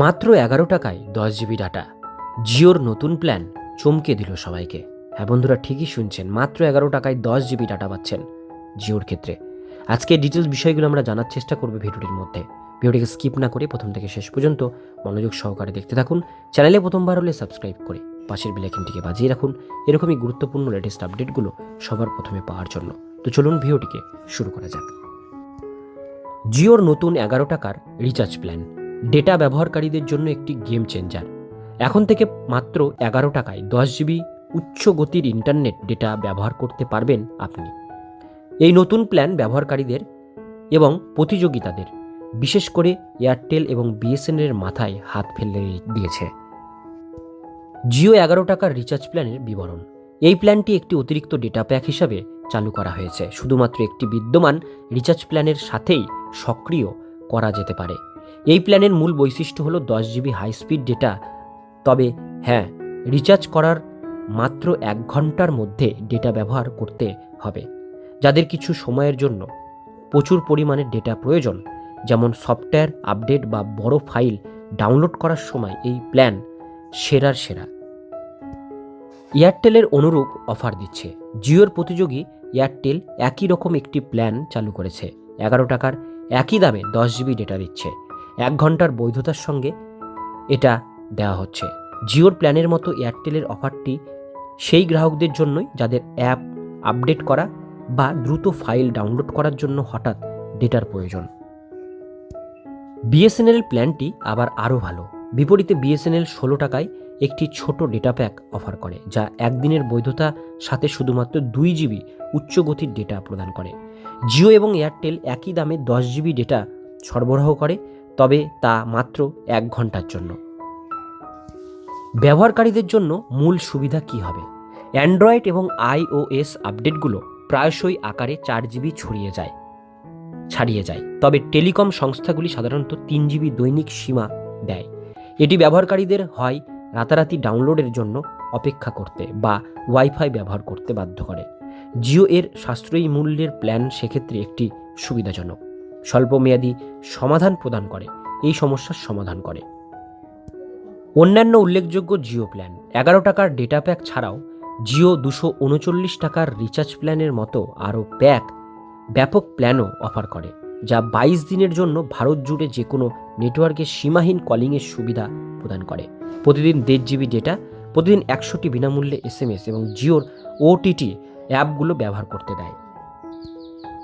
মাত্র এগারো টাকায় দশ জিবি ডাটা। জিওর নতুন প্ল্যান চমকে দিল সবাইকে। হ্যাঁ বন্ধুরা, ঠিকই শুনছেন, মাত্র এগারো টাকায় দশ জিবি ডাটা পাচ্ছেন জিওর ক্ষেত্রে। আজকে ডিটেলস বিষয়গুলো আমরা জানার চেষ্টা করব ভিডিওটির মধ্যে। ভিডিওটিকে স্কিপ না করে প্রথম থেকে শেষ পর্যন্ত মনোযোগ সহকারে দেখতে থাকুন। চ্যানেলে প্রথমবার হলে সাবস্ক্রাইব করে পাশের বেলাইকনটিকে বাজিয়ে রাখুন। এরকমই গুরুত্বপূর্ণ লেটেস্ট আপডেটগুলো সবার প্রথমে পাওয়ার জন্য। তো চলুন ভিডিওটিকে শুরু করা যাক। জিওর নতুন এগারো টাকার রিচার্জ প্ল্যান ডেটা ব্যবহারকারীদের জন্য একটি গেম চেঞ্জার। এখন থেকে মাত্র এগারো টাকায় দশ জিবি উচ্চ গতির ইন্টারনেট ডেটা ব্যবহার করতে পারবেন আপনি। এই নতুন প্ল্যান ব্যবহারকারীদের এবং প্রতিযোগিতাদের, বিশেষ করে এয়ারটেল এবং বিএসএনএলের মাথায় হাত ফেলে দিয়েছে। জিও এগারো টাকার রিচার্জ প্ল্যানের বিবরণ। এই প্ল্যানটি একটি অতিরিক্ত ডেটা প্যাক হিসাবে চালু করা হয়েছে। শুধুমাত্র একটি বিদ্যমান রিচার্জ প্ল্যানের সাথেই সক্রিয় করা যেতে পারে। এই প্ল্যানের মূল বৈশিষ্ট্য হলো দশ জিবি হাই স্পিড ডেটা। তবে হ্যাঁ রিচার্জ করার মাত্র এক ঘণ্টার মধ্যে ডেটা ব্যবহার করতে হবে, যাদের কিছু সময়ের জন্য। প্রচুর পরিমাণে ডেটা প্রয়োজন, যেমন সফটওয়্যার আপডেট বা বড় ফাইল ডাউনলোড করার সময় এই প্ল্যান সেরার সেরা। এয়ারটেলের অনুরূপ অফার দিচ্ছে। জিওর প্রতিযোগী এয়ারটেল একই রকম একটি প্ল্যান চালু করেছে। এগারো টাকার একই দামে দশ জিবি ডেটা দিচ্ছে। এক ঘণ্টার বৈধতার সঙ্গে এটা দেওয়া হচ্ছে। জিওর প্ল্যানের মতো এয়ারটেলের অফারটি সেই গ্রাহকদের জন্যই যাদের অ্যাপ আপডেট করা বা দ্রুত ফাইল ডাউনলোড করার জন্য হঠাৎ ডেটার প্রয়োজন। বিএসএনএল প্ল্যানটি আবার আরও ভালো। বিপরীতে বিএসএনএল ষোলো টাকায় একটি ছোট ডেটা প্যাক অফার করে, যা একদিনের বৈধতা সাথে শুধুমাত্র দুই জিবি উচ্চ গতির ডেটা প্রদান করে। জিও এবং এয়ারটেল একই দামে দশ জিবি ডেটা সরবরাহ করে তবে তা মাত্র এক ঘণ্টার জন্য। ব্যবহারকারীদের জন্য মূল সুবিধা কি হবে? অ্যান্ড্রয়েড এবং আইওএস আপডেটগুলো প্রায়শই আকারে চার জিবি ছড়িয়ে যায়, ছাড়িয়ে যায়। তবে টেলিকম সংস্থাগুলি সাধারণত তিন জিবি দৈনিক সীমা দেয়। এটি ব্যবহারকারীদের হয় রাতারাতি ডাউনলোডের জন্য অপেক্ষা করতে বা ওয়াইফাই ব্যবহার করতে বাধ্য করে। জিও এর সাশ্রয়ী মূল্যের প্ল্যান সেক্ষেত্রে একটি সুবিধাজনক। স্বল্পমেয়াদী সমাধান প্রদান করে, এই সমস্যার সমাধান করে। অন্যান্য উল্লেখযোগ্য জিও প্ল্যান, এগারো টাকার ডেটা প্যাক ছাড়াও জিও দুশো উনচল্লিশ টাকার রিচার্জ প্ল্যানের মতো আরও প্যাক ব্যাপক প্ল্যানও অফার করে, যা বাইশ দিনের জন্য ভারত জুড়ে যে কোনো নেটওয়ার্কে সীমাহীন কলিংয়ের সুবিধা প্রদান করে। প্রতিদিন দেড় জিবি ডেটা প্রতিদিন একশোটি বিনামূল্যে এস এম এস এবং জিওর ওটিটি অ্যাপগুলো ব্যবহার করতে দেয়।